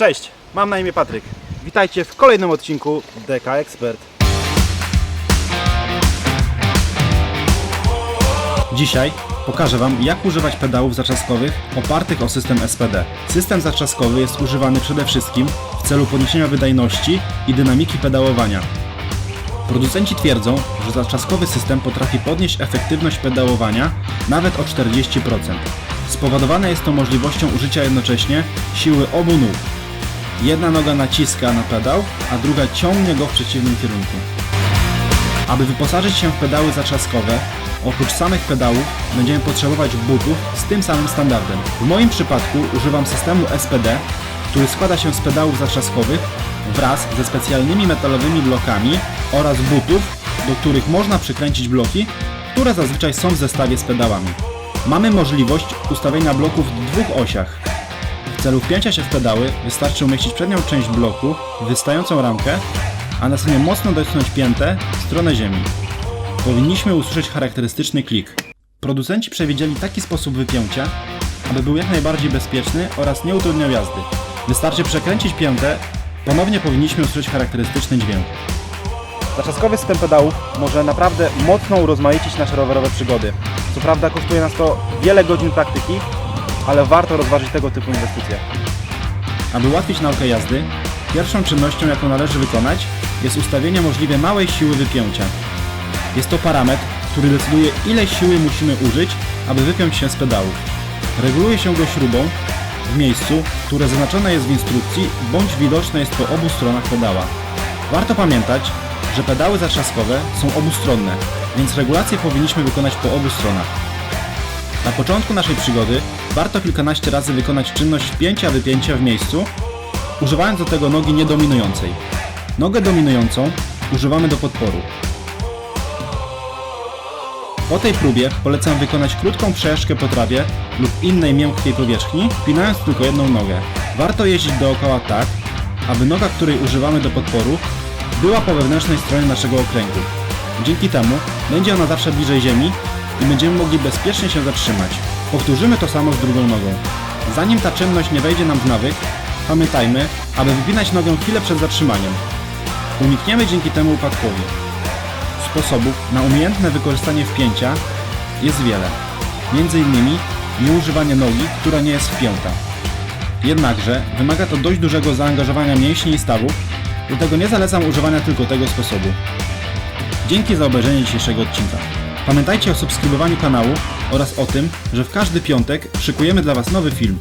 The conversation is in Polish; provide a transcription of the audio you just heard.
Cześć, mam na imię Patryk. Witajcie w kolejnym odcinku DK Expert. Dzisiaj pokażę Wam, jak używać pedałów zatrzaskowych opartych o system SPD. System zatrzaskowy jest używany przede wszystkim w celu podniesienia wydajności i dynamiki pedałowania. Producenci twierdzą, że zatrzaskowy system potrafi podnieść efektywność pedałowania nawet o 40%. Spowodowane jest to możliwością użycia jednocześnie siły obu nóg. Jedna noga naciska na pedał, a druga ciągnie go w przeciwnym kierunku. Aby wyposażyć się w pedały zatrzaskowe, oprócz samych pedałów będziemy potrzebować butów z tym samym standardem. W moim przypadku używam systemu SPD, który składa się z pedałów zatrzaskowych wraz ze specjalnymi metalowymi blokami oraz butów, do których można przykręcić bloki, które zazwyczaj są w zestawie z pedałami. Mamy możliwość ustawienia bloków w dwóch osiach. W celu wpięcia się w pedały wystarczy umieścić przednią część bloku w wystającą ramkę, a następnie mocno dotknąć piętę w stronę ziemi. Powinniśmy usłyszeć charakterystyczny klik. Producenci przewidzieli taki sposób wypięcia, aby był jak najbardziej bezpieczny oraz nie utrudniał jazdy. Wystarczy przekręcić piętę, ponownie powinniśmy usłyszeć charakterystyczny dźwięk. Zatrzaskowy system pedałów może naprawdę mocno urozmaicić nasze rowerowe przygody. Co prawda kosztuje nas to wiele godzin praktyki, ale warto rozważyć tego typu inwestycje. Aby ułatwić naukę jazdy, pierwszą czynnością, jaką należy wykonać, jest ustawienie możliwie małej siły wypięcia. Jest to parametr, który decyduje, ile siły musimy użyć, aby wypiąć się z pedałów. Reguluje się go śrubą w miejscu, które zaznaczone jest w instrukcji, bądź widoczne jest po obu stronach pedała. Warto pamiętać, że pedały zatrzaskowe są obustronne, więc regulacje powinniśmy wykonać po obu stronach. Na początku naszej przygody warto kilkanaście razy wykonać czynność wpięcia-wypięcia w miejscu, używając do tego nogi niedominującej. Nogę dominującą używamy do podporu. Po tej próbie polecam wykonać krótką przejażdżkę po trawie lub innej miękkiej powierzchni, wpinając tylko jedną nogę. Warto jeździć dookoła tak, aby noga, której używamy do podporu, była po wewnętrznej stronie naszego okręgu. Dzięki temu będzie ona zawsze bliżej ziemi i będziemy mogli bezpiecznie się zatrzymać. Powtórzymy to samo z drugą nogą. Zanim ta czynność nie wejdzie nam w nawyk, pamiętajmy, aby wypinać nogę chwilę przed zatrzymaniem. Unikniemy dzięki temu upadkowi. Sposobów na umiejętne wykorzystanie wpięcia jest wiele. Między innymi nieużywanie nogi, która nie jest wpięta. Jednakże wymaga to dość dużego zaangażowania mięśni i stawów, dlatego nie zalecam używania tylko tego sposobu. Dzięki za obejrzenie dzisiejszego odcinka. Pamiętajcie o subskrybowaniu kanału oraz o tym, że w każdy piątek szykujemy dla Was nowy film.